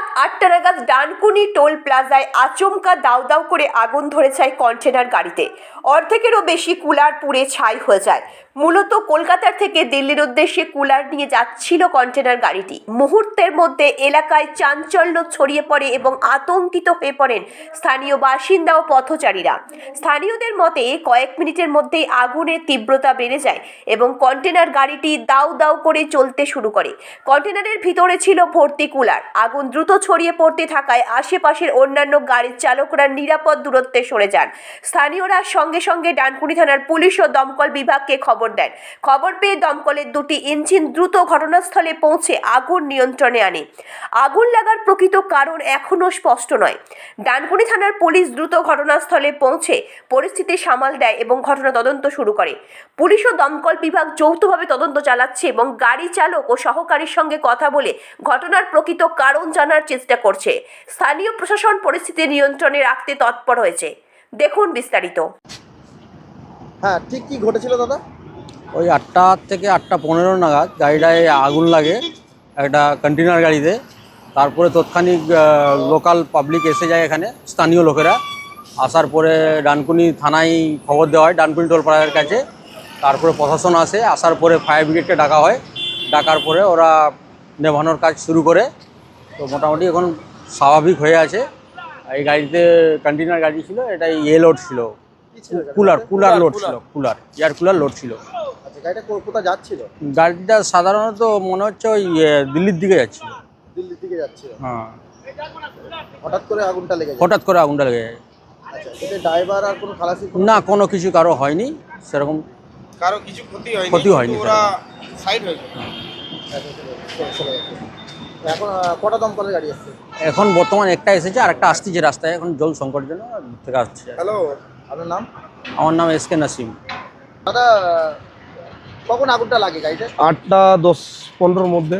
রাত আটটা নাগাদ ডানকুনি টোল প্লাজায় আচমকা দাউ দাউ করে আগুন ধরে যায় কন্টেনার গাড়িতে। অর্ধেকেরও বেশি কুলার পুড়ে ছাই হয়ে যায়। মূলত কলকাতার থেকে দিল্লির উদ্দেশ্যে কুলার নিয়ে যাচ্ছিল কন্টেনার গাড়িটি। মুহূর্তের মধ্যে এলাকায় চাঞ্চল্য ছড়িয়ে পড়ে এবং আতঙ্কিত হয়ে পড়েন স্থানীয় বাসিন্দা ও পথচারীরা। স্থানীয়দের মতে, কয়েক মিনিটের মধ্যেই আগুনের তীব্রতা বেড়ে যায় এবং কন্টেনার গাড়িটি দাউ দাউ করে চলতে শুরু করে। কন্টেনারের ভিতরে ছিল ভর্তি কুলার। আগুন দ্রুত ছড়িয়ে পড়তে থাকায় আশেপাশের অন্যান্য গাড়ির চালকরা নিরাপদ দূরত্বে সরে যান। স্থানীয়রা সঙ্গে সঙ্গে ডানকুনি থানার পুলিশ ও দমকল বিভাগকে খবর দেন। খবর পেয়ে দমকলের দুটি ইঞ্জিন দ্রুত ঘটনাস্থলে পৌঁছে আগুন নিয়ন্ত্রণে আনে। আগুন লাগার প্রকৃত কারণ এখনও স্পষ্ট নয়। ডানকুনি থানার পুলিশ দ্রুত ঘটনাস্থলে পৌঁছে পরিস্থিতি সামাল দেয় এবং ঘটনা তদন্ত শুরু করে। পুলিশ ও দমকল বিভাগ যৌথভাবে তদন্ত চালাচ্ছে এবং গাড়ি চালক ও সহকারীর সঙ্গে কথা বলে ঘটনার প্রকৃত কারণ জানার চেষ্টা করছে। স্থানীয় প্রশাসন পরিস্থিতি নিয়ন্ত্রণে রাখতে তৎপর হয়েছে। দেখুন বিস্তারিত। হ্যাঁ ঠিক কি ঘটেছিল দাদা? ওই আটটা থেকে আটটা পনেরো নাগাদ গাড়িটায় আগুন লাগে একটা কন্টেনার গাড়িতে। তারপরে তৎক্ষণিক লোকাল পাবলিক এসে যায় এখানে স্থানীয় লোকেরা। আসার পরে ডানকুনি থানায় খবর দেওয়া হয় ডানকুনি টোলপাড়ার কাছে। তারপরে প্রশাসন আসে আসার পরে ফায়ার ব্রিগেডকে ডাকা হয়। ডাকার পরে ওরা নেভানোর কাজ শুরু করে। তো মোটামুটি এখন স্বাভাবিক হয়ে আছে। এই গাড়িতে কন্টেনার গাড়ি ছিল এটা ইয়ে লোড ছিল? কুলার কুলার লোড ছিল কুলার এয়ার কুলার লোড ছিল। গাড়িটা কোথায় যাচ্ছিল? গাড়িটা সাধারণত মনে হচ্ছে ওই দিল্লির দিকে যাচ্ছিল। দিল্লির দিকে যাচ্ছিল। হ্যাঁ। হঠাৎ করে আগুনটা লেগে যায়? হঠাৎ করে আগুনটা লেগে যায়। আচ্ছা এতে ড্রাইভার আর কোনো খালাসি না কোনো কিছু কারও হয়নি। সেরকম কারও কিছু ক্ষতি হয়নি ক্ষতি হয়নি ওরা সাইড হয়ে এখন কটা দমকলের গাড়ি আসছে এখন বর্তমান একটা এসেছে আর একটা আসতেছে রাস্তায়। এখন জল সংকট জন্য থেকে আসছে। হ্যালো আপনার নাম? আমার নাম এস কে নাসিম। দাদা কখন আগুনটা লাগে গাড়িতে? আটটা দশ পনেরোর মধ্যে।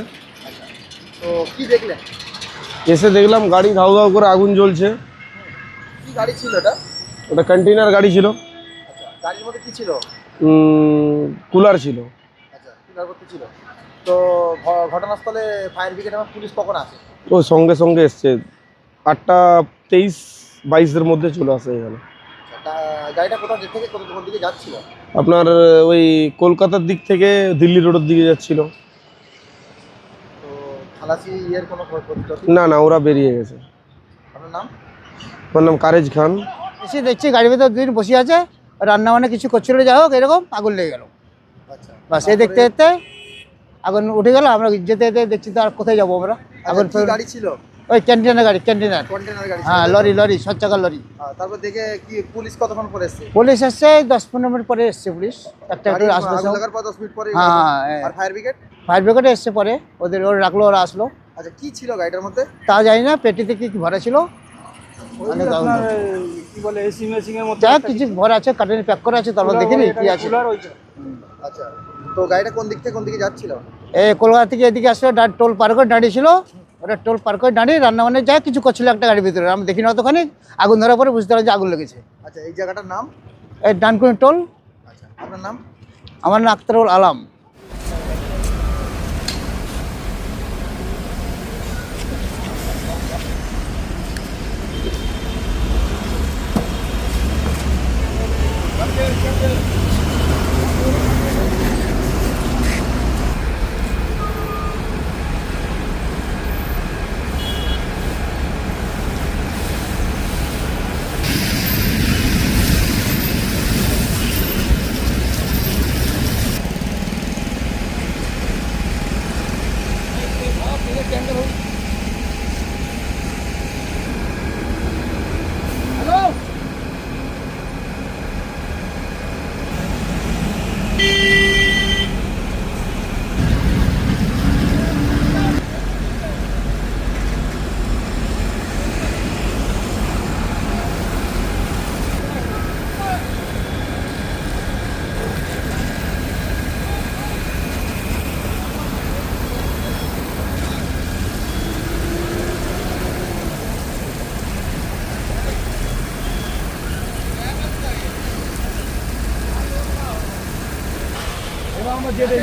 তো কি দেখলেন? এসে দেখলাম গাড়ি ধাউ ধাউ করে আগুন জ্বলছে। কি গাড়ি ছিল এটা? ওটা কন্টেনার গাড়ি ছিল। আচ্ছা গাড়ির মধ্যে কি ছিল? কুলার ছিল। আচ্ছা করতে ছিল। তো ঘটনাস্থলে ফায়ার ব্রিগেড এবং পুলিশ কখন আসে ও সঙ্গে সঙ্গে এসছে। আটটা তেইশ বাইশের মধ্যে চলে আসে এখানে। গাড়িটা দিক থেকে কোথাও কোন দিকে যাচ্ছিল? আপনার ওই কলকাতার দিক থেকে দিল্লি রোডের দিকে যাচ্ছিল। তো খালাসি ইয়ের কোনো ক্ষতি না না ওরা বেরিয়ে গেছে। আপনার নাম? আমার নাম কারেজ খান। এসে দেখছি গাড়ির ভিতর দুদিন বসে আছে রান্না বান্না কিছু করছিল যাই হোক এরকম আগুন লেগে গেল। আচ্ছা। বাস এই দেখতে দেখতে আগুন উঠে গেল আমরা যেতে যেতে দেখছি তো আর কোথায় যাব আমরা? আগুন আগুন গাড়ি ছিল? ওই ক্যান্টিনের গাড়ি ক্যান্টিনার। কন্টেনার গাড়ি হ্যাঁ লরি লরি ছ চাকার লরি। হ্যাঁ, তারপর দেখে কি পুলিশ কতক্ষণ পরে এসছে? পুলিশ এসছে দশ পনেরো মিনিট পরে এসছে পুলিশ। একটা গাড়ি একটা আসলো আগুন লাগার পর দশ মিনিট পরে হ্যাঁ হ্যাঁ আর ফায়ার ব্রিগেড? ফায়ার ব্রিগেডে এসছে পরে। ওদের ওরা রাখল ওরা আসলো। আচ্ছা কি ছিল গাড়িটার মধ্যে? তা জানি না পেটিতে কি কি ভরা ছিল। অনেক আগুন যা কিছু ভরা আছে কার্টুনে প্যাক করা আছে তারপর দেখিনি কি আছে। আচ্ছা তো গাড়িটা কোন দিক থেকে কোন দিকে যাচ্ছিল? এই কলকাতা থেকে এদিকে আসলো ডা- টোল পার করে দাঁড়িয়ে ছিল। ওরা টোল পার করে দাঁড়িয়ে রান্নাবান্না যা কিছু করছিল একটা গাড়ির ভিতরে। আমি দেখিনি অতখানি আগুন ধরার পরে বুঝতে পারলাম যে আগুন লেগেছে। আচ্ছা এই জায়গাটার নাম? এই ডানকুনি টোল। আচ্ছা আপনার নাম? আমার নাম আখতারুল আলাম। যেটা